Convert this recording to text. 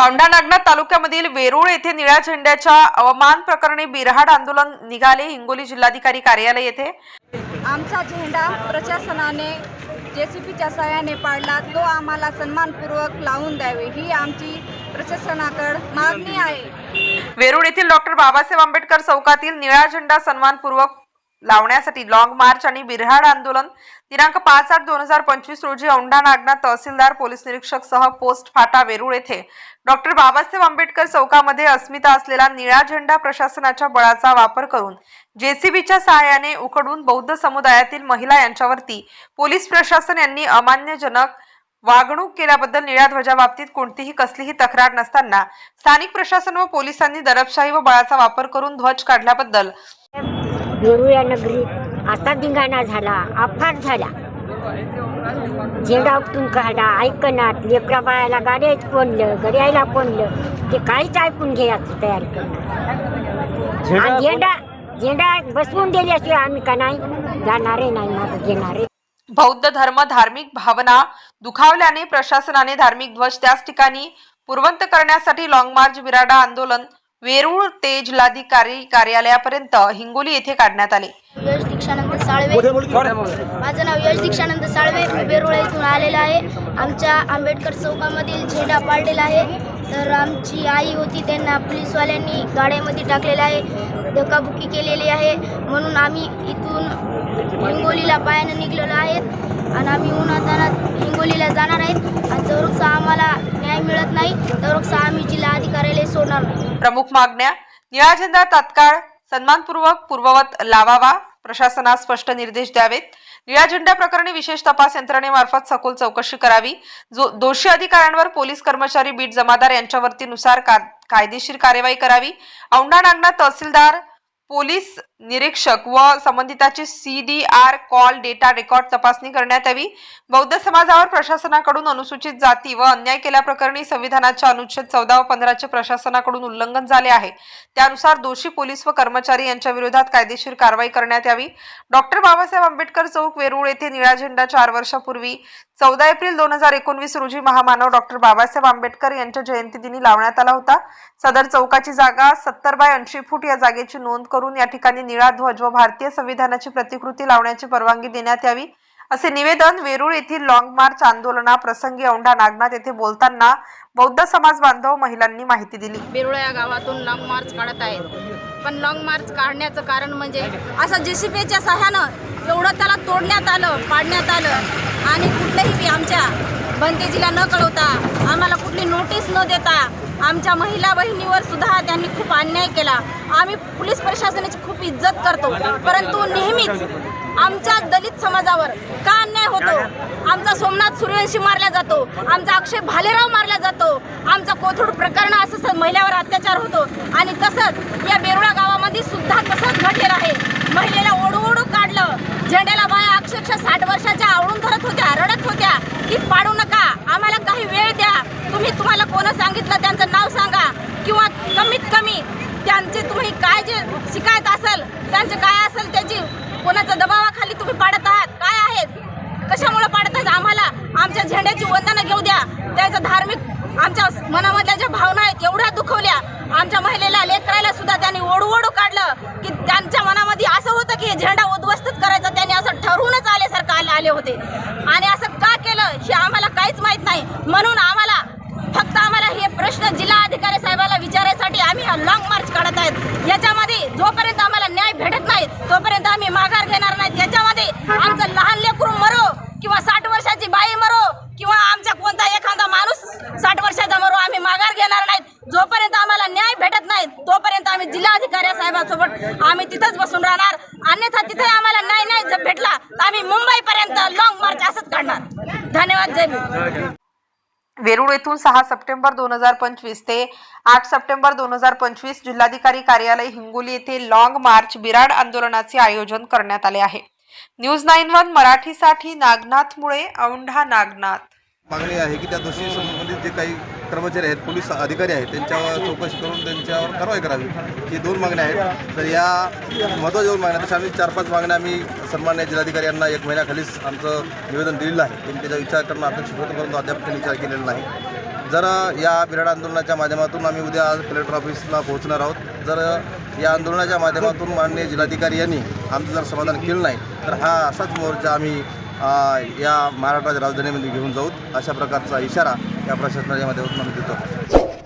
औंढा नागनाथ तालुक्यामधील वेरूळ येथे निळ्या झेंड्याच्या अवमान प्रकरणी बिरहाड आंदोलन निघाले. हिंगोली जिल्हाधिकारी कार्यालय येथे आमचा झेंडा प्रशासनाने जे सी पीच्या सहाय्याने पाडला. तो आम्हाला सन्मानपूर्वक लावून द्यावे. ही आमची प्रशासनाकडे मागणी आहे. वेरूळ येथील डॉक्टर बाबासाहेब आंबेडकर चौकातील निळा झेंडा सन्मानपूर्वक लावण्यासाठी लॉंग मार्च आणि बिरहाड आंदोलन. दिनांक पाच आठ दोन हजार पंचवीस रोजी औंढा नागनाथ तहसीलदार पोलीस निरीक्षक सह पोस्ट फाटा वेरूळ येथे. डॉक्टर बाबासाहेब आंबेडकर चौकामध्ये अस्मिता असलेला निळा झेंडा प्रशासनाच्या बळाचा वापर करून जेसीबीच्या सहाय्याने उकडून बौद्ध समुदायातील महिला यांच्यावरती पोलीस प्रशासन यांनी अमान्यजनक वागणूक केल्याबद्दल निळ्या ध्वजाबाबतीत कोणतीही कसलीही तक्रार नसताना स्थानिक प्रशासन व पोलिसांनी दरबशाही व बळाचा वापर करून ध्वज काढल्याबद्दल वेरुळ्या नगरीत असा धिंगाणा झाला अफाट झाला. झेंडा उपटून काढा ऐकणात लेकरा बाळाला गाड्याच कोणलं गड्याला कोणलं? ते काहीच ऐकून घ्यायचं तयार करणं आणि झेंडा झेंडा बसवून दिल्याशिवाय आम्ही का नाही? जाणारे नाही माझं घेणारे. बौद्ध धर्म धार्मिक भावना दुखावल्याने प्रशासनाने धार्मिक ध्वज त्याच ठिकाणी पुरवंत करण्यासाठी लॉंग मार्च विराडा आंदोलन वेरूळ ते जिल्हाधिकारी कार्यालयापर्यंत हिंगोली येथे काढण्यात आले. यश दीक्षानंद साळवे. माझं नाव यश दीक्षानंद साळवे. मी बेरोळा इथून आलेला आहे. आमच्या आंबेडकर चौकामधील झेंडा पाडलेला आहे. तर आमची आई होती त्यांना पोलीसवाल्यांनी गाड्यामध्ये टाकलेलं आहे. धक्काबुक्की केलेली आहे. म्हणून आम्ही इथून हिंगोलीला पायानं निघलेलो आहेत आणि आम्ही उन्हातानात हिंगोलीला जाणार आहेत आणि जवळचा आम्हाला न्याय मिळत नाही तवरचा आम्ही जिल्हा अधिकाऱ्याला सोडणार नाही. प्रमुख मागण्या निळा झेंडा तात्काळ सन्मानपूर्वक पूर्ववत लावावा प्रशासनास स्पष्ट निर्देश द्यावेत. निळ्या झेंड्या प्रकरणी विशेष तपास यंत्रणेमार्फत सखोल चौकशी करावी. जो दोषी अधिकाऱ्यांवर पोलीस कर्मचारी बीट जमादार यांच्यावरती नुसार का कायदेशीर कार्यवाही करावी. औंढा नागना तहसीलदार पोलीस निरीक्षक व संबंधिताची C D R call data record तपासणी करण्यात यावी. बौद्ध समाजावर प्रशासनाकडून अनुसूचित जाती व अन्याय केल्याप्रकरणी संविधानाच्या अनुच्छेद चौदा व पंधराचे प्रशासनाकडून उल्लंघन झाले आहे. त्यानुसार दोषी पोलीस व कर्मचारी यांच्या विरोधात कायदेशीर कारवाई करण्यात यावी. डॉक्टर बाबासाहेब आंबेडकर चौक वेरूळ येथे निळा झेंडा चार वर्षापूर्वी चौदा एप्रिल दोन हजार एकोणवीस रोजी महामानव डॉक्टर बाबासाहेब आंबेडकर यांच्या जयंती दिनी लावण्यात आला होता. सदर चौकाची जागा सत्तर बाय ऐंशी फूट या जागेची नोंद करून या ठिकाणी निळा ध्वज व भारतीय संविधानाची प्रतिकृती लावण्याची परवानगी देण्यात यावी. असे निवेदन वेरूळ येथील लॉंग मार्च आंदोलना प्रसंगी औंढा नागनाथ येथे बोलताना बौद्ध समाज बांधव महिलांनी माहिती दिली. वेरुळ या गावातून लॉंग मार्च काढत आहेत. पण लॉंग मार्च काढण्याचं कारण म्हणजे असं जे सी पीच्या सहाय्यानं एवढं त्याला तोडण्यात आलं पाडण्यात आलं. आणि कुठलंही आमच्या बनतेजीला न कळवता आम्हाला कुठली नोटीस न देता आमच्या महिला बहिणीवर सुद्धा त्यांनी खूप अन्याय केला. आम्ही पोलीस प्रशासनाची खूप इज्जत करतो. परंतु नेहमीच आमच्या दलित समाजावर का अन्याय होतो? आमचा सोमनाथ सूर्यवंशी मारला जातो. आमचा अक्षय भालेराव मारला जातो. आमचा कोथरूड प्रकरण असं महिलावर अत्याचार होतो. आणि तसंच या बेरुळा गावामध्ये सुद्धा तसंच घडलेलं आहे. महिलेला ओढू ओढू काढलं. झेंड्याला बाया अक्षरशः साठ वर्षाच्या आवळून धरत होत्या रडत होत्या. की पाडू नका आम्हाला काही वेळ द्या. तुम्ही तुम्हाला कोण सांगितलं त्यांचं नाव सांगा. किंवा कमीत कमी त्यांचे तुम्ही काय जे शिकायत असेल त्यांचे काय असेल त्याची कोणाच्या दबावाखाली तुम्ही पाडत आहात? काय आहेत कशामुळे पाडत आहात आम्हाला? आमच्या झेंड्याची वंदना घेऊ द्या. त्याचं धार्मिक आमच्या मनामधल्या ज्या भावना आहेत एवढ्या दुखवल्या. आमच्या महिलेला लेकरायला सुद्धा त्यांनी ओढू ओढू काढलं की त्यांच्या मनामध्ये असं होतं की हे झेंडा उद्ध्वस्तच करायचा त्यांनी असं ठरवूनच आल्यासारखं आले आले होते. आणि असं का केलं हे आम्हाला काहीच माहीत नाही. म्हणून आम्हाला फक्त आम्हाला हे प्रश्न जिल्हा अधिकारी साहेबाला विचारायसाठी आम्ही हा लॉंग मार्च काढत आहेत याच्यामध्ये जोपर्यंत आम्हाला न्याय भेटत नाही तोपर्यंत आम्ही माघार घेणार नाहीत याच्यामध्ये आमचं लहान लेकरू मरो किंवा साठ वर्षाची बाई मरो किंवा आमचा कोणता एखादा माणूस साठ वर्षाचा मरो आम्ही माघार घेणार नाहीत जोपर्यंत आम्हाला न्याय भेटत नाही तोपर्यंत आम्ही जिल्हाधिकारी साहेबांसोबत आम्ही तिथंच बसून राहणार. अन्यथा तिथे आम्हाला नाही जर भेटला तर आम्ही मुंबईपर्यंत लॉंग मार्च असंच काढणार. धन्यवाद जय भीम. वेरूळ येथून सहा सप्टेंबर दोन हजार पंचवीस ते आठ सप्टेंबर दोन हजार पंचवीस जिल्हाधिकारी कार्यालय हिंगोली येथे लॉंग मार्च बिराड आंदोलनाचे आयोजन करण्यात आले आहे. न्यूज नाईन वन मराठीसाठी नागनाथ मुळे औंढा नागनाथ. मागणी आहे की त्या दोषी संबंधित जे काही कर्मचारी आहेत पोलीस अधिकारी आहेत त्यांच्यावर चौकशी करून त्यांच्यावर कारवाई करावी. ही दोन मागण्या आहेत. तर या महत्त्वाच्या दोन मागण्या तशा आम्ही चार पाच मागण्या आम्ही सन्मान्य जिल्हाधिकारी यांना एक महिन्याखालीच आमचं निवेदन दिलेलं आहे. त्यांनी त्याचा विचार करणं अपेक्षित होतं परंतु अद्याप त्यांनी विचार केलेला नाही. जर या बिराड आंदोलनाच्या माध्यमातून आम्ही उद्या आज कलेक्टर ऑफिसला पोहोचणार आहोत. जर या आंदोलनाच्या माध्यमातून माननीय जिल्हाधिकारी यांनी आमचं जर समाधान केलं नाही तर हा असाच मोर्चा आम्ही या महाराष्ट्राच्या राजधानीमध्ये घेऊन जाऊ अशा प्रकारचा इशारा या प्रशासनाच्या माध्यमातून देतो.